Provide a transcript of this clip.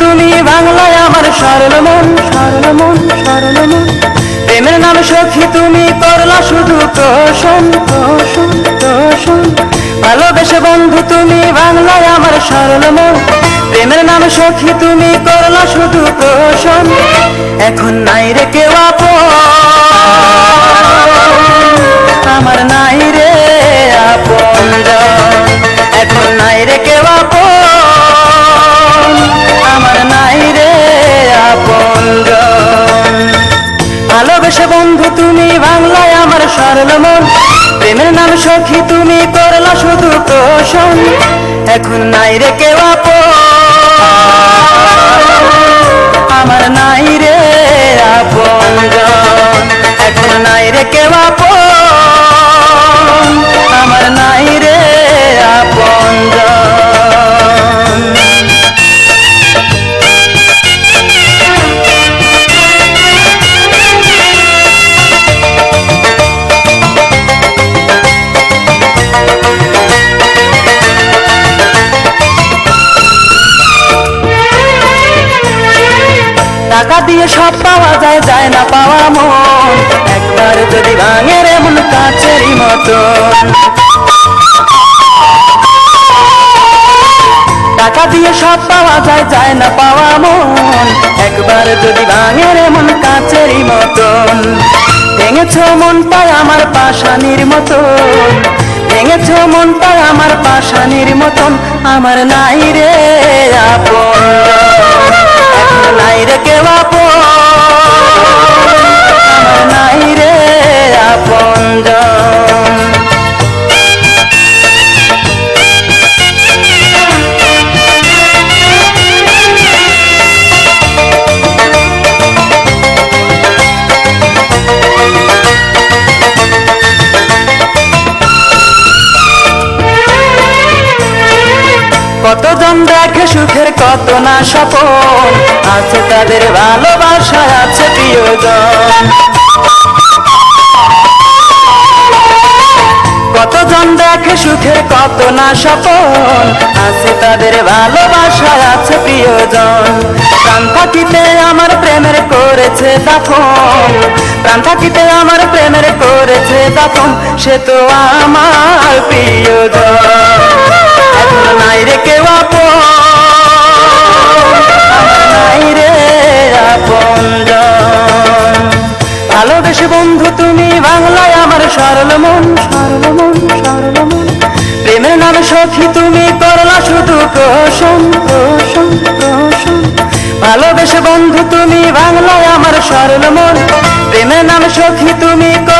তুমি বাংলায় আমার সরল মন সরল মন সরল মন প্রেমের নাম সখী তুমি করলা শুধু তোষণ তোষণ তোষণ ভালোবেসে বন্ধু তুমি বাংলায় আমার সরল মন প্রেমের নাম সখী তুমি করলা শুধু তোষণ এখন নাই রে কেউ আপন এখন নাই রে কেউ আপন। টাকা দিয়ে সব পাওয়া যায় যায় না পাওয়া মন। একবার যদি ভাঙে এমন মন কাছেরই মতন। টাকা দিয়ে সব পাওয়া যায় যায় না পাওয়া মন। একবার যদি ভাঙে এমন মন কাছেরই মতন। ভেঙেছ পায় আমার পাশানির মতন। ভেঙেছ মন পায় আমার পাশানির মতন। আমার নাই রে আপন। নাই রে কেউ আপন। কতজন দেখে সুখের কত না স্বপন? আছে তাদের ভালোবাসা আছে প্রিয়জন। কতজন দেখে সুখের কত না স্বপন? আছে তাদের ভালোবাসা আছে প্রিয়জন। প্রাণ থাকিতে আমার প্রেমের করেছে দাফন প্রাণ থাকিতে আমার প্রেমের করেছে দাফন সে তো আমার সরল মন সরল প্রেমের নামে সখী, তুমি করলা শুধু কোষণ কোষণ কোষণ ভালোবেসে বন্ধু, তুমি বাংলায় আমার সরল মন প্রেমের নামে সখী, তুমি করলা